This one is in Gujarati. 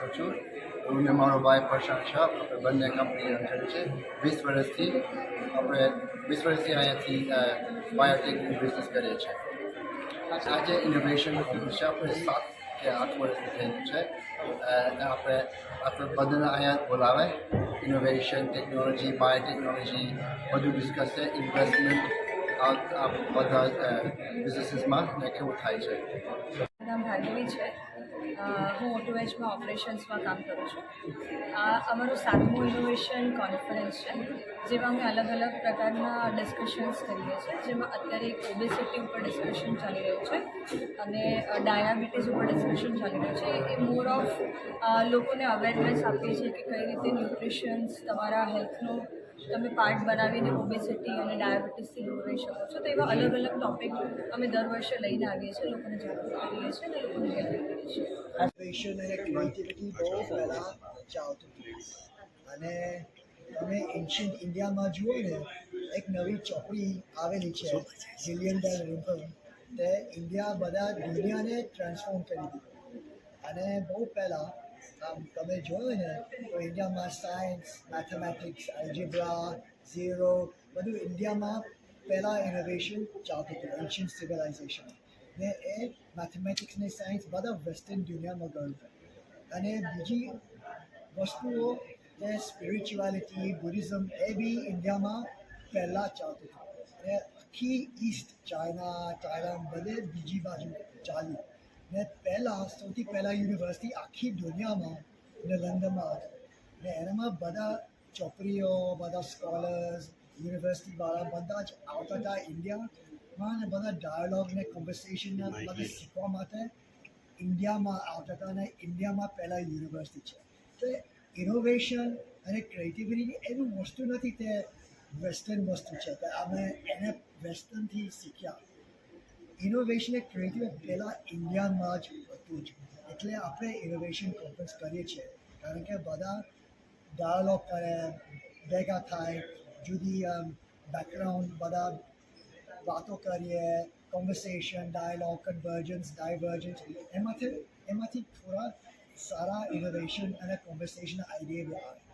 હું ને મારો ભાઈ પ્રશાંત શાહ આપણે બંને કંપની અંદર છે. વીસ વર્ષથી આપણે વીસ વર્ષથી અહીંયાથી બાયોટેકનું બિઝનેસ કરીએ છીએ. આજે ઇનોવેશન છે. આપણે સાત કે આઠ વર્ષથી થયેલું છે. આપણે આપણે બધાને અહીંયા બોલાવે. ઇનોવેશન ટેકનોલોજી બાયોટેકનોલોજી બધું ડિસ્કસ છે. ઇન્વેસ્ટમેન્ટ આ આ બધા બિઝનેસીસમાં ને કેવું થાય છે. નામ ભાર્ગવી છે. અ, ઓટો ઓટોવેજમાં ઓપરેશન્સમાં કામ કરું છું. આ અમારું સાતમું ઇનોવેશન કોન્ફરન્સ છે જેમાં અમે અલગ અલગ પ્રકારના ડિસ્કશન્સ કરીએ છીએ. જેમાં અત્યારે એક ઓબેસિટી ઉપર ડિસ્કશન ચાલી રહ્યું છે અને ડાયાબિટીસ ઉપર ડિસ્કશન ચાલી રહ્યું છે. એ મોર ઓફ લોકોને અવેરનેસ આપીએ છીએ કે કઈ રીતે ન્યુટ્રિશન્સ તમારા હેલ્થનો તમે પાર્ટ બનાવીને ઓબેસિટી અને ડાયાબિટીસથી દૂર રહી શકો છો. તો એવા અલગ અલગ ટોપિક અમે દર વર્ષે લઈને આવીએ છીએ, લોકોને જાગૃત કરીએ છીએ અને લોકોને અને ક્રિએટિવિટી પહેલાં ચાલતું હતું. અને તમે એન્શિયન્ટ ઇન્ડિયામાં જુઓ ને, એક નવી ચોપડી આવેલી છે જિલિયન ડોલર રિવર તે ઇન્ડિયા બધા દુનિયાને ટ્રાન્સફોર્મ કરી દીધું. અને બહુ પહેલાં આમ તમે જોયું ને, તો ઇન્ડિયામાં સાયન્સ મેથેમેટિક્સ અલ્જિબ્રા ઝીરો બધું ઇન્ડિયામાં પહેલાં ઇનોવેશન ચાલતું હતું એન્શિયન્ટ સિવિલાઇઝેશન ને એ મેથેમેટિક્સ ને સાયન્સ બધા વેસ્ટર્ન દુનિયામાં ગયું હતું. અને બીજી વસ્તુઓ જે સ્પિરિચ્યુઆલિટી બુદ્ધિઝમ એ બી ઇન્ડિયામાં પહેલાં ચાલતું હતું. ને આખી ઈસ્ટ ચાઇના થાઈલેન્ડ બધે બીજી બાજુ ચાલ્યું. ને પહેલાં સૌથી પહેલાં યુનિવર્સિટી આખી દુનિયામાં ને લંડનમાં હતી ને એનામાં બધા ચોપરીઓ બધા સ્કોલર્સ યુનિવર્સિટીવાળા બધા જ આવતા હતા ઇન્ડિયામાં ને બધા ડાયલોગ ને કોન્વર્સેશન બધા શીખવા માટે ઇન્ડિયામાં આવતા હતા અને ઇન્ડિયામાં પહેલાં યુનિવર્સિટી છે તો ઇનોવેશન અને ક્રિએટિવિટી એવી વસ્તુ નથી તે વેસ્ટર્ન વસ્તુ છે તો અમે એને વેસ્ટર્નથી શીખ્યા ઇનોવેશન એ ક્રિએટિવ પહેલાં ઇન્ડિયામાં જ હતું જ. એટલે આપણે ઇનોવેશન કોન્ફરન્સ કરીએ છીએ. કારણ કે બધા ડાયલોગ કરે, ભેગા થાય, જુદી બેકગ્રાઉન્ડ બધા વાતો કરીએ કોન્વર્સેશન ડાયલોગ કન્વર્જન્સ ડાયવર્જન્સ એમાંથી એમાંથી થોડા સારા ઇનોવેશન અને કોન્વર્સેશન આઈડિયા આવે.